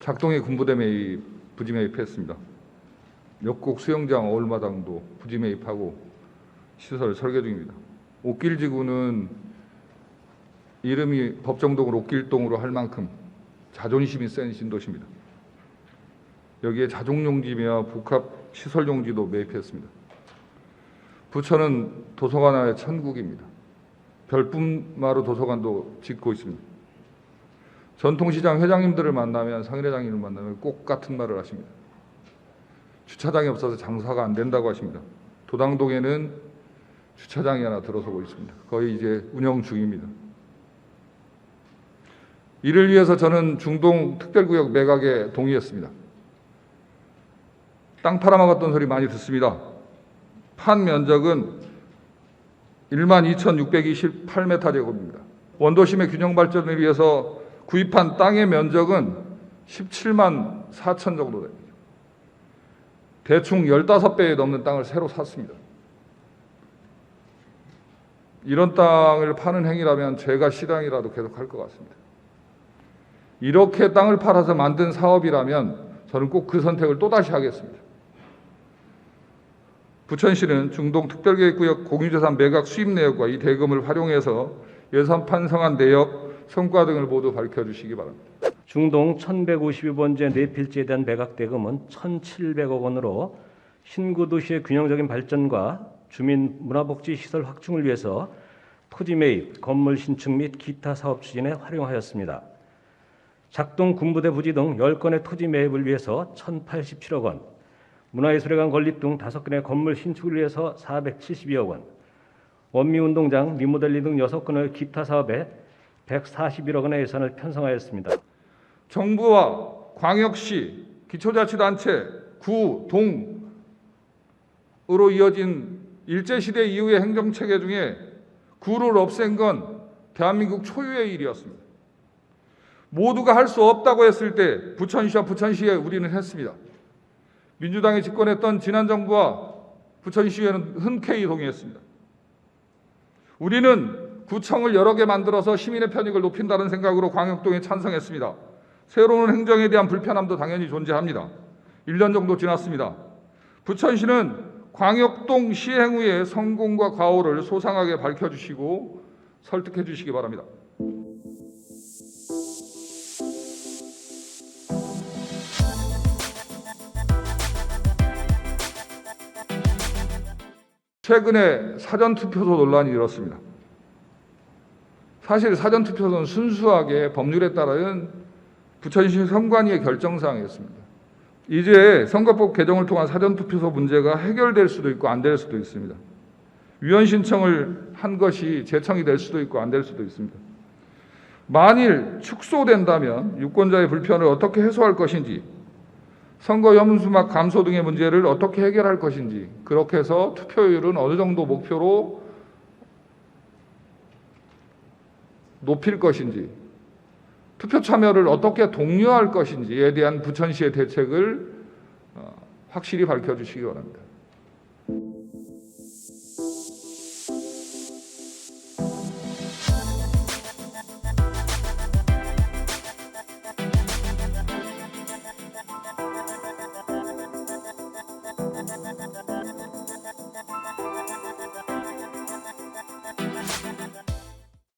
작동의 군부대 매입 부지 매입했습니다. 역곡 수영장 어울마당도 부지 매입하고 시설 설계 중입니다. 옥길지구는 이름이 법정동을 옥길동으로 할 만큼 자존심이 센 신도시입니다. 여기에 자족용지와 복합 시설용지도 매입했습니다. 부천은 도서관의 천국입니다. 별뿐마루 도서관도 짓고 있습니다. 전통시장 회장님들을 만나면 상인회장님을 만나면 꼭 같은 말을 하십니다. 주차장이 없어서 장사가 안 된다고 하십니다. 도당동에는 주차장이 하나 들어서고 있습니다. 거의 이제 운영 중입니다. 이를 위해서 저는 중동 특별구역 매각에 동의했습니다. 땅 팔아먹었던 소리 많이 듣습니다. 판 면적은 1만 2,628m 제곱입니다. 원도심의 균형 발전을 위해서 구입한 땅의 면적은 17만 4천 정도 됩니다. 대충 15배에 넘는 땅을 새로 샀습니다. 이런 땅을 파는 행위라면 제가 시장이라도 계속 할 것 같습니다. 이렇게 땅을 팔아서 만든 사업이라면 저는 꼭 그 선택을 또다시 하겠습니다. 부천시는 중동 특별계획구역 공유재산 매각 수입 내역과 이 대금을 활용해서 예산 판성한 내역, 성과 등을 모두 밝혀주시기 바랍니다. 중동 1152번째 뇌필지에 대한 매각 대금은 1,700억 원으로 신구 도시의 균형적인 발전과 주민 문화복지 시설 확충을 위해서 토지 매입, 건물 신축 및 기타 사업 추진에 활용하였습니다. 작동 군부대 부지 등 10건의 토지 매입을 위해서 1,087억 원, 문화예술회관 건립 등 5건의 건물 신축을 위해서 472억 원, 원미운동장 리모델링 등 6건의 기타 사업에 141억 원의 예산을 편성하였습니다. 정부와 광역시, 기초자치단체, 구, 동으로 이어진 일제시대 이후의 행정체계 중에 구를 없앤 건 대한민국 초유의 일이었습니다. 모두가 할 수 없다고 했을 때 부천시와 부천시에 우리는 했습니다. 민주당이 집권했던 지난 정부와 부천시의회는 흔쾌히 동의했습니다. 우리는 구청을 여러 개 만들어서 시민의 편익을 높인다는 생각으로 광역동에 찬성했습니다. 새로운 행정에 대한 불편함도 당연히 존재합니다. 1년 정도 지났습니다. 부천시는 광역동 시행 후의 성공과 과오를 소상하게 밝혀주시고 설득해 주시기 바랍니다. 최근에 사전투표소 논란이 일었습니다. 사실 사전투표소는 순수하게 법률에 따른 부천시 선관위의 결정사항이었습니다. 이제 선거법 개정을 통한 사전투표소 문제가 해결될 수도 있고 안 될 수도 있습니다. 위헌 신청을 한 것이 제청이 될 수도 있고 안 될 수도 있습니다. 만일 축소된다면 유권자의 불편을 어떻게 해소할 것인지 선거 연수막 감소 등의 문제를 어떻게 해결할 것인지 그렇게 해서 투표율은 어느 정도 목표로 높일 것인지 투표 참여를 음. 어떻게 독려할 것인지에 대한 부천시의 대책을 어, 확실히 밝혀주시기 바랍니다. 음.